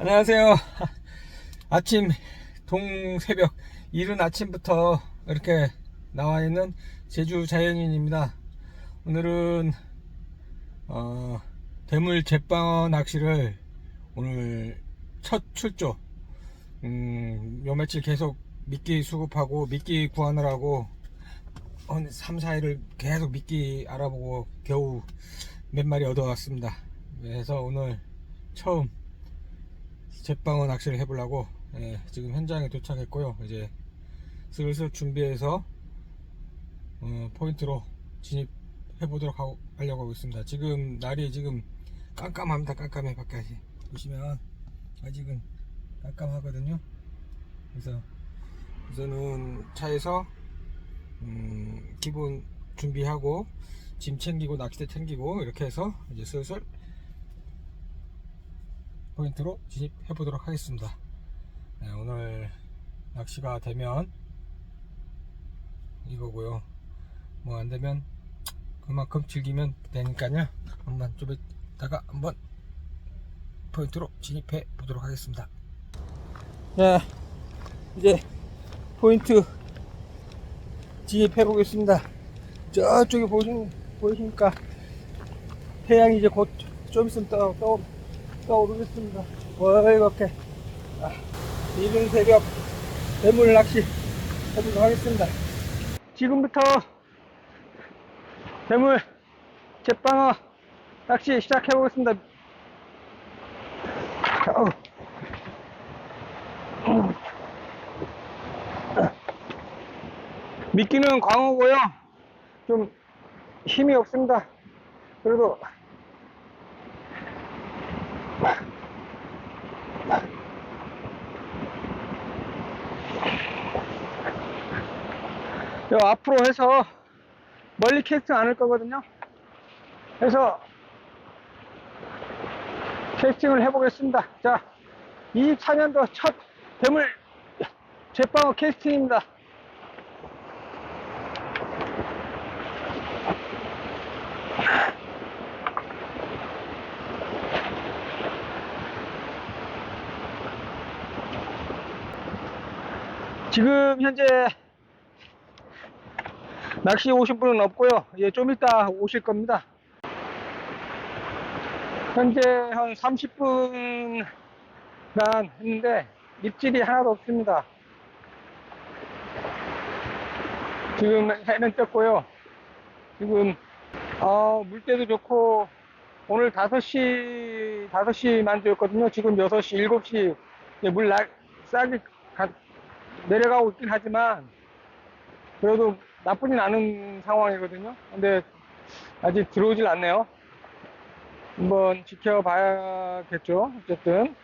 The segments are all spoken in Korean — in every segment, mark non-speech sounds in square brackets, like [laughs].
안녕하세요. [laughs] 아침 동새벽 이른 아침부터 이렇게 나와 있는 제주 자연인입니다. 오늘은 어, 대물 제빵어 낚시를 오늘 첫 출조. 음, 요 며칠 계속 미끼 수급하고 미끼 구하느라고 한 3, 4일을 계속 미끼 알아보고 겨우 몇 마리 얻어왔습니다. 그래서 오늘 처음 제빵어 낚시를 해보려고 예, 지금 현장에 도착했고요. 이제 슬슬 준비해서 어, 포인트로 진입해 보도록 하고, 하려고 하고 있습니다. 지금 날이 지금 깜깜합니다. 깜깜해 바깥이 보시면 아직은 깜깜하거든요. 그래서 우선은 차에서 음, 기본 준비하고 짐 챙기고 낚싯대 챙기고 이렇게 해서 이제 슬슬 포인트로 진입해 보도록 하겠습니다. 네, 오늘 낚시가 되면 이거고요. 뭐 안 되면 그만큼 즐기면 되니까요. 한번 좀 이따가 한번 포인트로 진입해 보도록 하겠습니다. 자, 이제 포인트 진입해 보겠습니다. 저쪽에 보시, 보이십니까? 태양이 이제 곧 좀 있으면 떠, 떠, 떠오르겠습니다. 와, 이렇게. 아, 이른 새벽 대물 낚시 해보도록 하겠습니다. 지금부터 대물 제빵어 낚시 시작해 보겠습니다. 어우. 미끼는 광어고요. 좀 힘이 없습니다. 그래도 요 앞으로 해서 멀리 캐스팅 안할 거거든요. 그래서 캐스팅을 해보겠습니다. 자, 24년도 첫 대물 제빵어 캐스팅입니다. 지금 현재 낚시 오신 분은 없고요. 예, 좀 이따 오실 겁니다. 현재 한 30분간 했는데 입질이 하나도 없습니다. 지금 해는 떴고요. 지금 어, 물때도 좋고 오늘 5시 5시 만조였거든요. 지금 6시 7시 이제 물 나, 가- 내려가고 있긴 하지만 그래도 나쁘진 않은 상황이거든요. 근데 아직 들어오질 않네요. 한번 지켜봐야겠죠. 어쨌든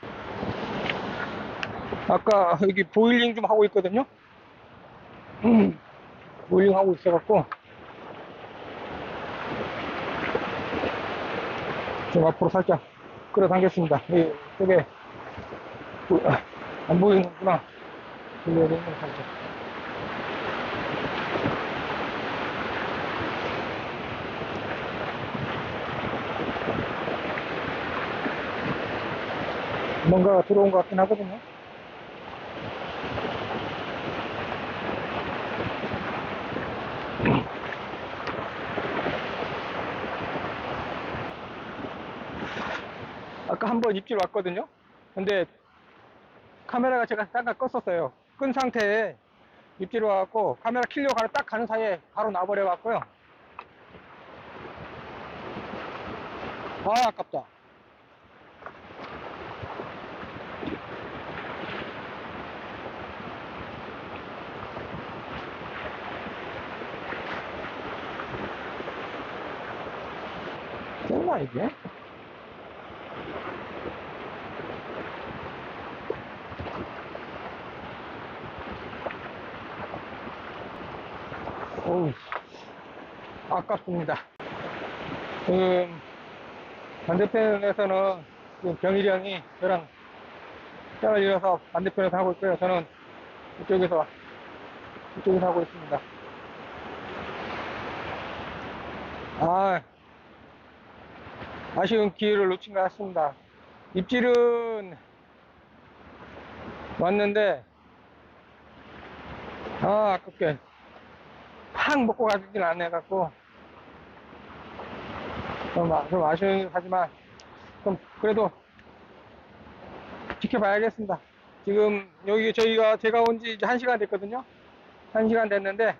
아까 여기 보일링 좀 하고 있거든요. 음, 보일링 하고 있어갖고 좀 앞으로 살짝 끌어당겼습니다. 이쪽에 보- 아, 안 보이는구나. 돌려야 되는 살짝. 뭔가 들어온 것 같긴 하거든요. 아까 한 번 입질 왔거든요. 근데 카메라가 제가 잠깐 껐었어요. 끈 상태에 입질 와갖고 카메라 키려고 가는 딱 가는 사이에 바로 나버려 갖고요. 아, 아깝다. 설마 이게? 어우, 아깝습니다. 지금 반대편에서는 병일이 형이 저랑 짝을 이어서 반대편에서 하고 있고요. 저는 이쪽에서, 이쪽에서 하고 있습니다. 아, 아쉬운 기회를 놓친 것 같습니다. 입질은 왔는데 아 아깝게 팍 먹고 가지진 않아갖고 좀, 아- 좀 아쉬운 하지만 좀 그래도 지켜봐야겠습니다. 지금 여기 저희가 제가 온 지 이제 한 시간 됐거든요. 한 시간 됐는데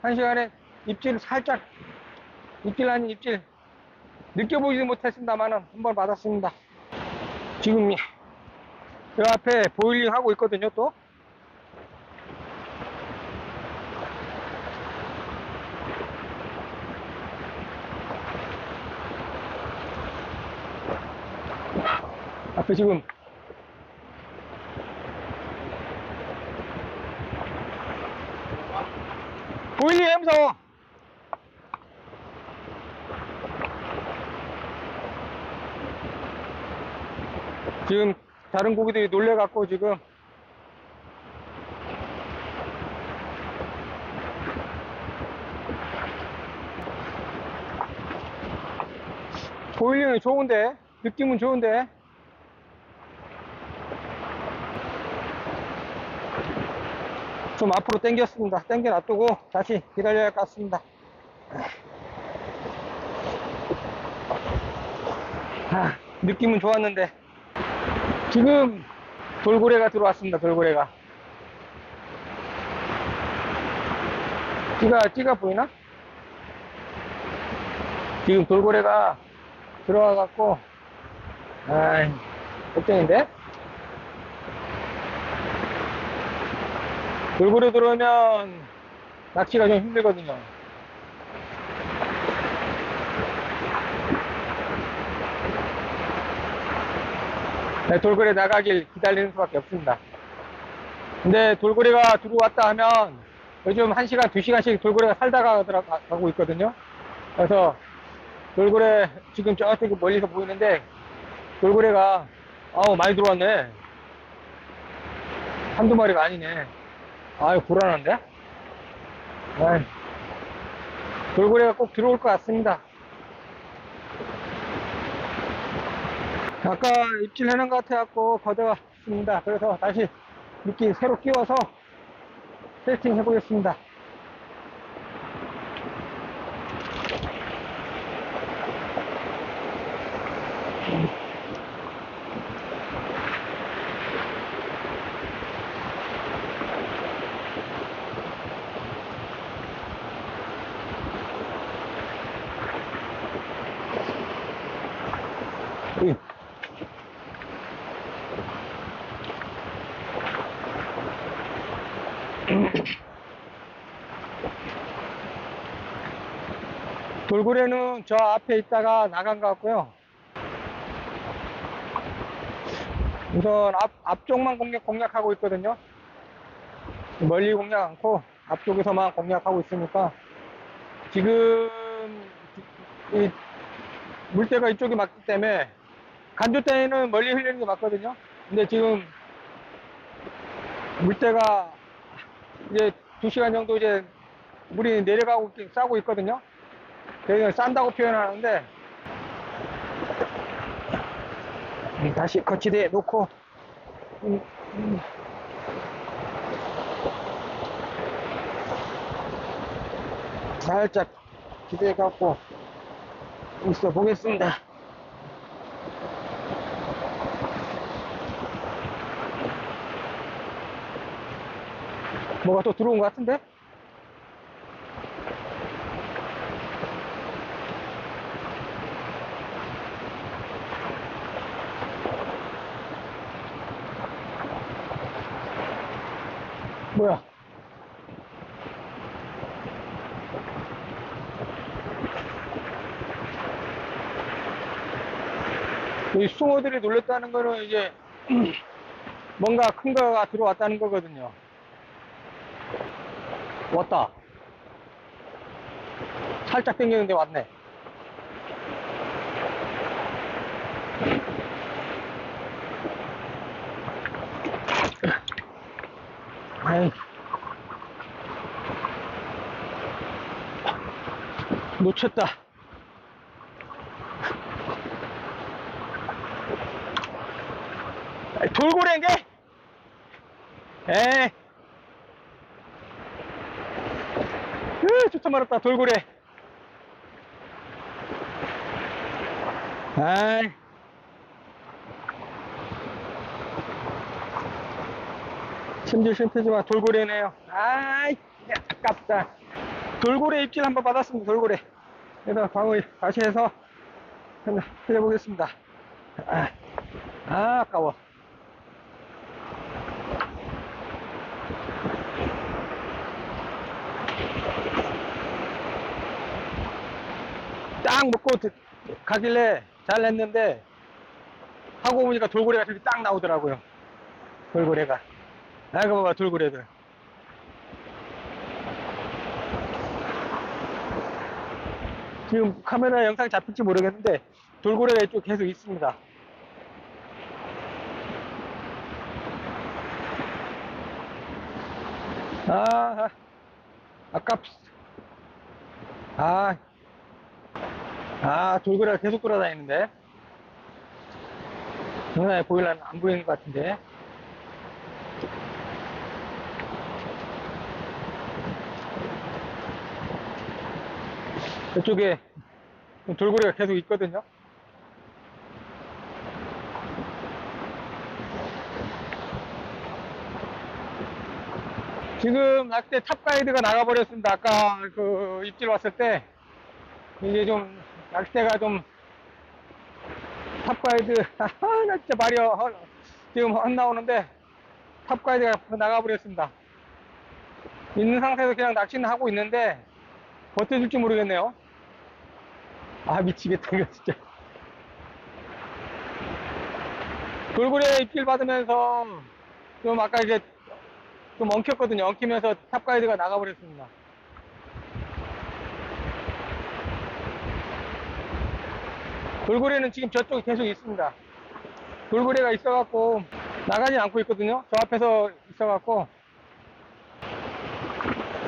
한 시간에 입질 살짝 입질 아닌 입질 느껴보지 못했습니다만은 한번 받았습니다. 지금 이- 그 앞에 보일링 하고 있거든요 또. 앞에 지금 보일링 함성 지금 다른 고기들이 놀래갖고 지금. 보일링이 좋은데? 느낌은 좋은데? 좀 앞으로 당겼습니다. 당겨 놔두고 다시 기다려야 할 것 같습니다. 아, 느낌은 좋았는데 지금 돌고래가 들어왔습니다. 돌고래가. 찌가 찌가 보이나? 지금 돌고래가 들어와 갖고 아이 걱정인데. 돌고래 들어오면 낚시가 좀 힘들거든요. 네, 돌고래 나가길 기다리는 수밖에 없습니다. 근데 돌고래가 들어왔다 하면 요즘 1시간, 2시간씩 돌고래가 살다가 들어가고 있거든요. 그래서 돌고래 지금 저쪽에 멀리서 보이는데 돌고래가 아우 많이 들어왔네. 한두 마리가 아니네. 아유 불안한데? 아이, 돌고래가 꼭 들어올 것 같습니다. 아까 입질해놓은 것 같아갖고 걷어왔습니다. 그래서 다시 미끼 새로 끼워서 세팅 해보겠습니다. 으이. 돌고래는 저 앞에 있다가 나간 것 같고요. 우선 앞, 앞쪽만 공략, 공략하고 있거든요. 멀리 공략 않고 앞쪽에서만 공략하고 있으니까 지금 이 물때가 이쪽이 맞기 때문에 때는 멀리 흘리는 게 맞거든요. 근데 지금 물때가 이제 두 시간 정도 이제 물이 내려가고 있- 싸고 있거든요. 그래서 싼다고 표현하는데 음, 다시 거치대에 놓고 음, 음. 살짝 기대해 갖고 있어 보겠습니다. 뭐가 또 들어온 것 같은데? 뭐야? 이 숭어들이 놀랬다는 거는 이제 [clears throat] 뭔가 큰 거가 들어왔다는 거거든요. 왔다. 살짝 당겼는데 왔네. 아이. 놓쳤다. 아이, 돌고래인 게? 에이. 으, 좋다 말았다, 돌고래. 아이. 심지어 심표지만 돌고래네요. 아이, 아깝다. 돌고래 입질 한번 받았습니다, 돌고래. 그래서 방울 다시 해서 한번 해보겠습니다. 아, 아, 아까워. 딱 먹고 드- 가길래 잘 냈는데 하고 보니까 돌고래가 저기 딱 나오더라고요. 돌고래가. 아, 이거 봐봐, 돌고래들. 지금 카메라 영상 잡힐지 모르겠는데 돌고래가 이쪽 계속 있습니다. 아, 아깝. 아, 아, 돌고래가 계속 돌아다니는데. 영상에 보이려면 안 보이는 것 같은데. 이쪽에 돌고래가 계속 있거든요. 지금 낚대 탑가이드가 나가버렸습니다. 아까 그 입질 왔을 때 이제 좀 낚대가 좀 탑가이드 하하 [laughs] 나 진짜 말이 어, 지금 안 나오는데 탑가이드가 나가버렸습니다. 있는 상태에서 그냥 낚시는 하고 있는데 버텨줄지 모르겠네요. 아 미치겠다 이거 진짜. 돌고래 입질 받으면서 좀 아까 이제 좀 엉켰거든요. 엉키면서 탑가이드가 나가버렸습니다. 돌고래는 지금 저쪽에 계속 있습니다. 돌고래가 있어갖고 나가지 않고 있거든요. 저 앞에서 있어갖고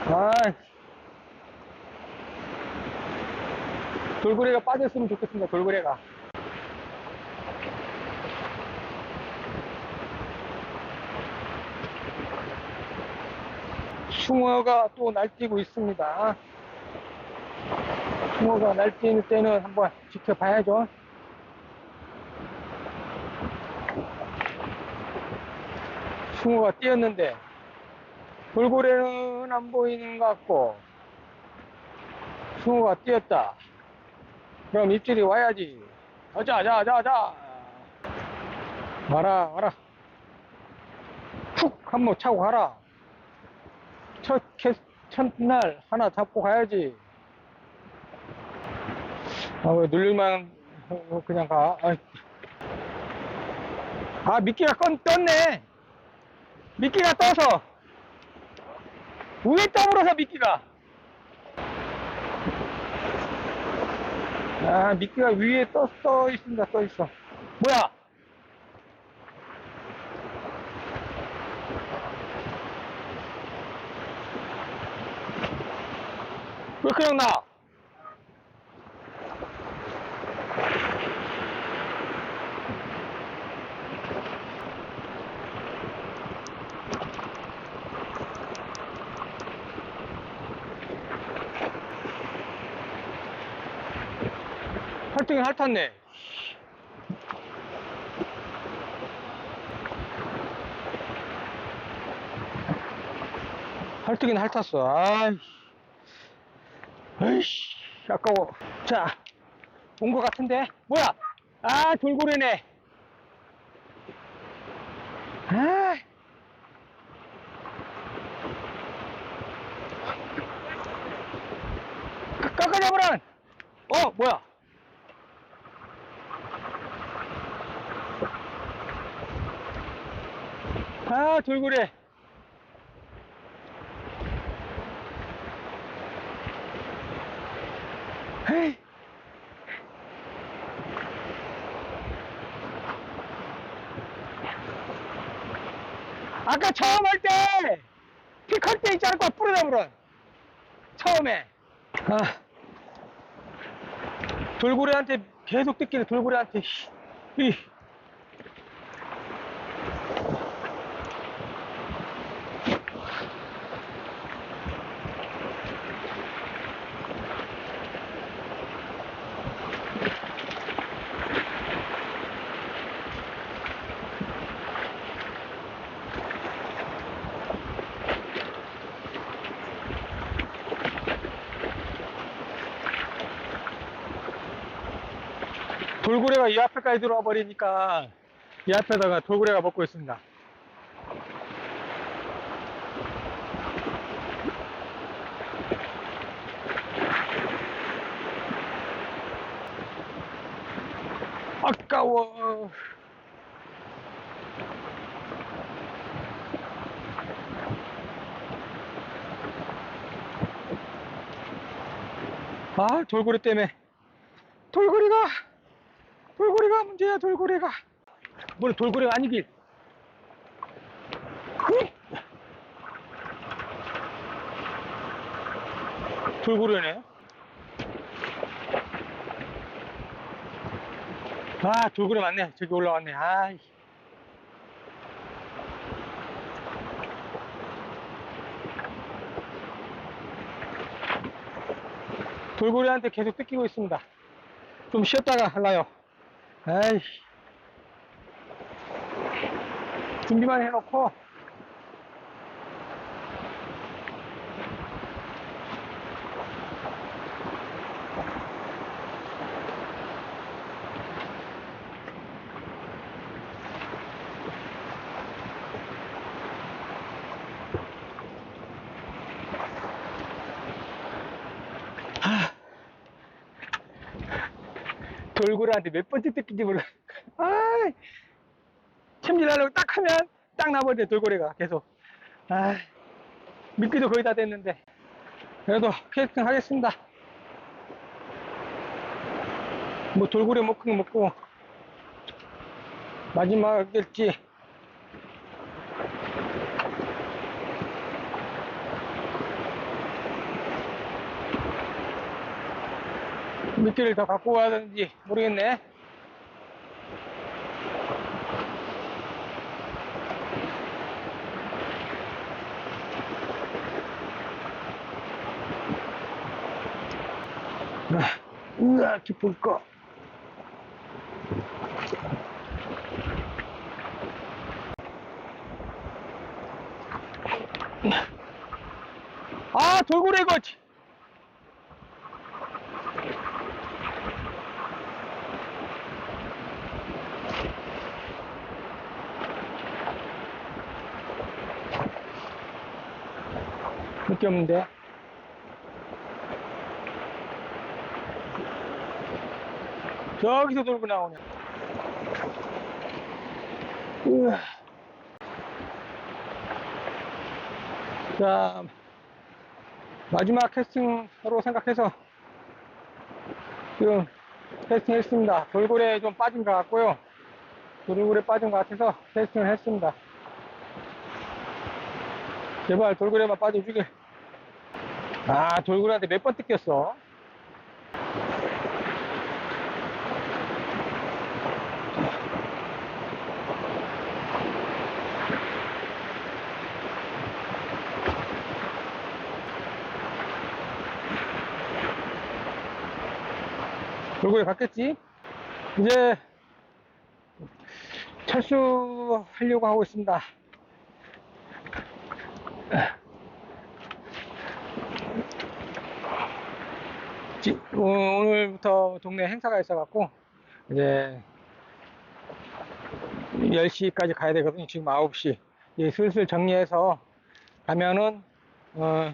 아 돌고래가 빠졌으면 좋겠습니다. 돌고래가 숭어가 또 날뛰고 있습니다. 숭어가 날뛰는 때는 한번 지켜봐야죠. 숭어가 뛰었는데 돌고래는 안 보이는 것 같고 숭어가 뛰었다. 그럼 입질이 와야지. 가자, 자, 자, 자. 와라, 와라. 푹 한번 차고 가라. 첫, 캐, 첫날 하나 잡고 가야지. 아, 왜 눌릴만 하고 그냥 가. 아이. 아, 미끼가 건, 떴네. 미끼가 떠서. 위에 떠물어서 미끼가. 아, 미끼가 위에 떠, 떠 있습니다. 떠 있어. 뭐야? 왜 그냥 나? 활동이 핥았네. 핥긴 핥았어. 아이. 아이씨, 아까워. 자, 온 것 같은데? 뭐야? 아, 돌고래네. 아. 깎아잡으란! 어, 뭐야? 아, 돌고래. 헤이. 아까 처음 할 때, 피클 때 있지 않을까? 뿌려잡으런. 처음에. 아. 돌고래한테 계속 뜯기네, 돌고래한테. 씨. 이. 돌고래가 이 앞에까지 들어와 버리니까 이 앞에다가 돌고래가 먹고 있습니다. 아까워. 아, 돌고래 때문에. 돌고래가, 돌고래가 문제야, 돌고래가. 뭘 돌고래가 아니길. 흠! 돌고래네. 아, 돌고래 맞네. 저기 올라왔네. 아이. 돌고래한테 계속 뜯기고 있습니다. 좀 쉬었다가 할라요. 아이. 준비만 해놓고. 돌고래한테 몇 번째 뜯긴지 몰라. 아이. 챔질하려고 딱 하면 딱 나버려 돌고래가 계속. 아 미끼도 거의 다 됐는데. 그래도 캐스팅 하겠습니다. 뭐 돌고래 먹고 먹고 마지막일지 미끼를 더 갖고 와야 되는지 모르겠네. 아, 으아, 깊을 거. 아, 돌고래. 치. 느낌 없는데. 저기서 돌고. 으아. 자, 마지막 캐스팅으로 생각해서 지금 캐스팅 했습니다. 돌고래 좀 빠진 것 같고요. 돌고래 빠진 것 같아서 캐스팅을 했습니다. 제발 돌고래만 빠져주길. 아, 돌고래한테 몇 번 뜯겼어? 돌고래 갔겠지? 이제 철수하려고 하고 있습니다. 지- 어, 오늘부터 동네 행사가 있어갖고, 이제, 10시까지 가야 되거든요. 지금 9시. 이제 슬슬 정리해서 가면은, 어,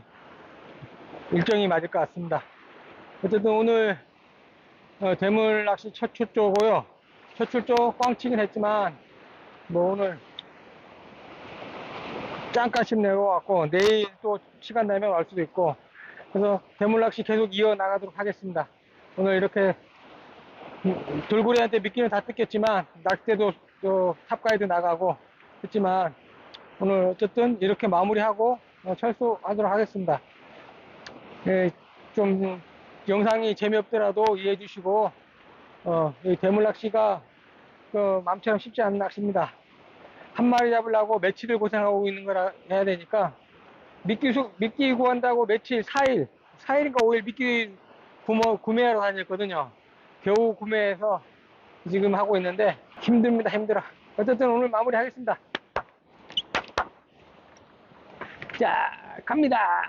일정이 맞을 것 같습니다. 어쨌든 오늘, 어, 대물 낚시 첫 출조고요. 첫 출조 꽝 치긴 했지만, 뭐 오늘, 잠깐씩 내려갖고, 내일 또 시간 되면 갈 수도 있고, 그래서 대물낚시 계속 이어 나가도록 하겠습니다. 오늘 이렇게 음, 돌고래한테 미끼는 다 뜯겼지만 낚싯대도 또 탑가이드 나가고 했지만 오늘 어쨌든 이렇게 마무리하고 어, 철수하도록 하겠습니다. 예, 좀 영상이 재미없더라도 이해해 주시고 어, 이 대물낚시가 그 맘처럼 쉽지 않은 낚시입니다. 한 마리 잡으려고 며칠을 고생하고 있는 거라 해야 되니까 미끼 수, 미끼 구한다고 며칠, 4일, 4일인가 5일 미끼 구매, 구매하러 다녔거든요. 겨우 구매해서 지금 하고 있는데 힘듭니다, 힘들어. 어쨌든 오늘 마무리 하겠습니다. 자, 갑니다.